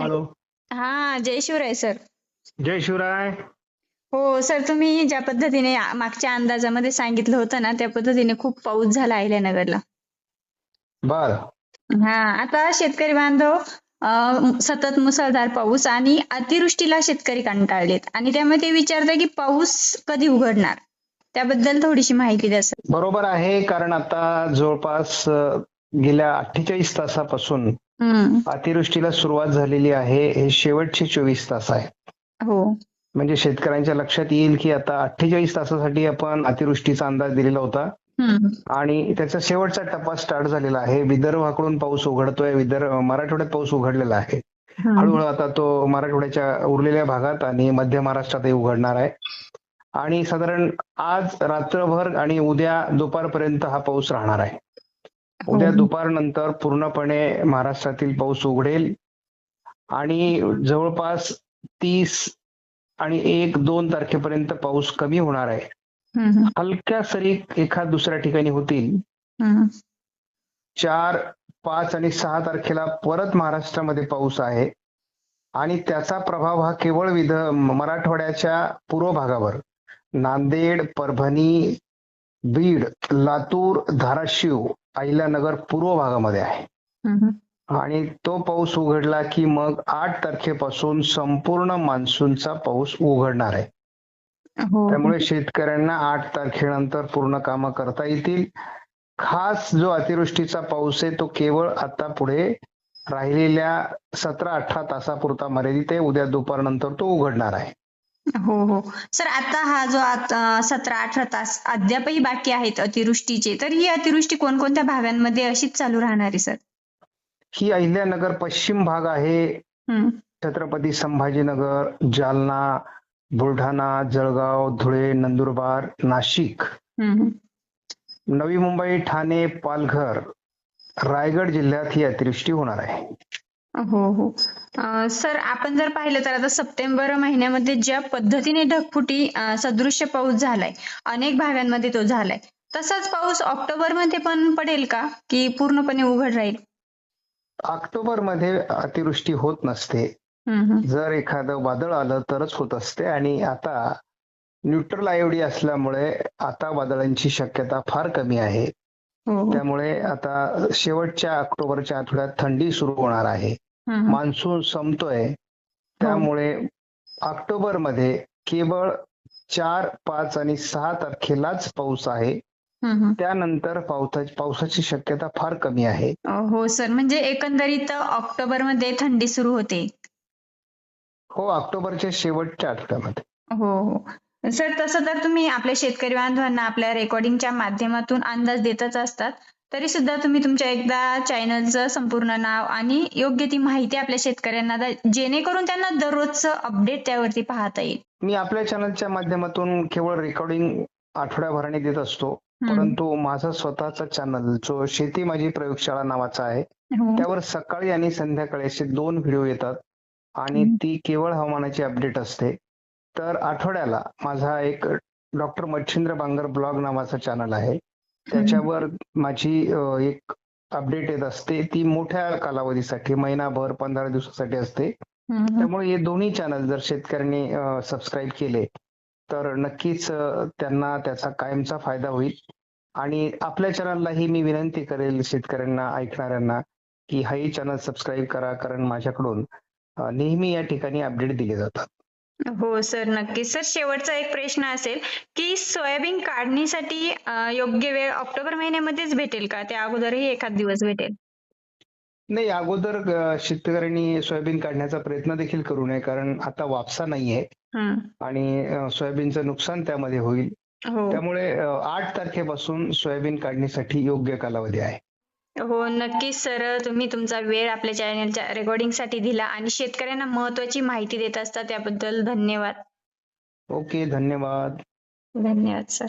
Hello. हा जय Shivrai sir. जय शिवराय. हो sir तुम्ही ज्या पद्धतीने मागच्या अंदाजामध्ये सांगितलं होतं ना त्या पद्धतीने खूप पाऊस झाला अहिल्यानगरला. बर. हा आता शेतकरी बांधव सतत मुसळधार पाऊस आणि अतिवृष्टीला शेतकरी कंटाळलेत. आणि त्यामुळे ते विचारतात की पाऊस कधी उघडणार? त्याबद्दल थोडीशी माहिती द्या सर. बरोबर आहे कारण आता जवळपास गेल्या अठ्ठेचाळीस तासापासून अतिवृष्टीला सुरुवात झालेली आहे. हे शेवटचे चोवीस तास आहे. हो. म्हणजे शेतकऱ्यांच्या लक्षात येईल की आता अठ्ठेचाळीस तासासाठी आपण अतिवृष्टीचा अंदाज दिलेला होता. आणि त्याचा शेवटचा टप्पा स्टार्ट झालेला आहे. विदर्भाकडून पाऊस उघडतोय. विदर्भ मराठवाड्यात पाऊस उघडलेला आहे. हळूहळू आता तो मराठवाड्याच्या उरलेल्या भागात आणि मध्य महाराष्ट्रातही उघडणार आहे. आणि साधारण आज रात्रभर आणि उद्या दुपारपर्यंत हा पाऊस राहणार आहे. उद्या हो. दुपारनंतर पूर्णपणे महाराष्ट्रातील पाऊस उघडेल. आणि जवळपास तीस आणि एक दोन तारखेपर्यंत पाऊस कमी होणार आहे. हलक्या सरी एखाद दुसऱ्या ठिकाणी होतील. चार पाच आणि सहा तारखेला परत महाराष्ट्रामध्ये पाऊस आहे. आणि त्याचा प्रभाव हा केवळ विध मराठवाड्याच्या पूर्व भागावर. नांदेड परभणी बीड लातूर धाराशिव अहिल्यानगर पूर्व भागामध्ये आहे. आणि तो पाऊस उघडला की मग आठ तारखेपासून संपूर्ण मान्सूनचा पाऊस उघडणार आहे. हो. त्यामुळे शेतकऱ्यांना आठ तारखेनंतर पूर्ण कामं करता येतील. खास जो अतिवृष्टीचा पाऊस आहे तो केवळ आता पुढे राहिलेल्या सतरा अठरा तासापुरता मर्यादित आहे. उद्या दुपारनंतर तो उघडणार आहे. हो हो. सर आता हा जो सतरा अठरा तास अद्यापही बाकी आहेत अतिवृष्टीचे तर ही अतिवृष्टी कोणकोणत्या भागांमध्ये अशीच चालू राहणार आहे सर? ही अहिल्यानगर पश्चिम भाग आहे. छत्रपती संभाजीनगर जालना बुलढाणा जळगाव धुळे नंदुरबार नाशिक. नवी मुंबई ठाणे पालघर रायगड जिल्ह्यात ही अतिवृष्टी होणार आहे. हो हो. सर आपण जर पाहिलं तर आता सप्टेंबर महिन्यामध्ये ज्या पद्धतीने ढगफुटी सदृश्य पाऊस झालाय अनेक भागांमध्ये तो झालाय तसाच पाऊस ऑक्टोबरमध्ये पण पडेल का? की पूर्णपणे उघड राहील? ऑक्टोबरमध्ये अतिवृष्टी होत नसते. जर एखादं वादळ आलं तरच होत असते आणि आता न्यूट्रल आयोडी असल्यामुळे आता वादळांची शक्यता फार कमी आहे. त्यामुळे आता शेवटच्या ऑक्टोबरच्या आठवड्यात थंडी सुरू होणार आहे. मान्सून संपतोय. त्यामुळे ऑक्टोबरमध्ये केवळ चार पाच आणि सहा तारखेलाच पाऊस आहे. त्यानंतर पावसाची पावसाची शक्यता फार कमी आहे. हो सर. म्हणजे एकंदरीत ऑक्टोबरमध्ये थंडी सुरू होते. हो ऑक्टोबरच्या शेवटच्या आठवड्यामध्ये. हो हो. सर तसं तर तुम्ही आपल्या शेतकरी बांधवांना आपल्या रेकॉर्डिंगच्या माध्यमातून अंदाज देतच असतात. तरी सुद्धा तुम्ही तुमच्या एकदा चॅनलचं संपूर्ण नाव आणि योग्य ती माहिती आपल्या शेतकऱ्यांना जेणेकरून त्यांना दररोजचं अपडेट त्यावरती पाहता येईल. मी आपल्या चॅनलच्या माध्यमातून केवळ रेकॉर्डिंग आठवड्याभराने देत असतो. परंतु माझा स्वतःचा चॅनल जो शेती माझी प्रयोगशाळा नावाचा आहे हो. त्यावर सकाळी आणि संध्याकाळी असे दोन व्हिडिओ येतात. आणि. ती केवळ हवामानाची अपडेट असते. तर आठवड्याला माझा एक डॉक्टर मच्छिंद्र बांगर ब्लॉग नावाचा चॅनल आहे. त्याच्यावर माझी एक अपडेट येत असते. ती मोठ्या कालावधीसाठी महिनाभर पंधरा दिवसासाठी असते. त्यामुळे हे दोन्ही चॅनल जर शेतकऱ्यांनी सबस्क्राईब केले तर नक्कीच त्यांना त्याचा कायमचा फायदा होईल. आणि आपल्या चॅनललाही मी विनंती करेल शेतकऱ्यांना ऐकणाऱ्यांना की हाही चॅनल सबस्क्राईब करा कारण माझ्याकडून नेहमी या ठिकाणी अपडेट दिले जातात. हो सर नक्कीच. सर शेवटचा एक प्रश्न असेल की सोयाबीन काढणीसाठी योग्य वेळ ऑक्टोबर महिन्यामध्येच भेटेल का? त्या अगोदरही एखाद दिवस भेटेल. नाही अगोदर शेतकऱ्यांनी सोयाबीन काढण्याचा प्रयत्न देखील करू नये कारण आता वापसा नाहीये. आणि सोयाबीनचं नुकसान त्यामध्ये होईल. हो. त्यामुळे आठ तारखेपासून सोयाबीन काढणीसाठी योग्य कालावधी आहे. हो नक्कीच सर. तुम्ही तुमचा वेळ आपल्या चॅनलच्या रेकॉर्डिंगसाठी दिला आणि शेतकऱ्यांना महत्वाची माहिती देत असता त्याबद्दल धन्यवाद. ओके धन्यवाद. धन्यवाद सर.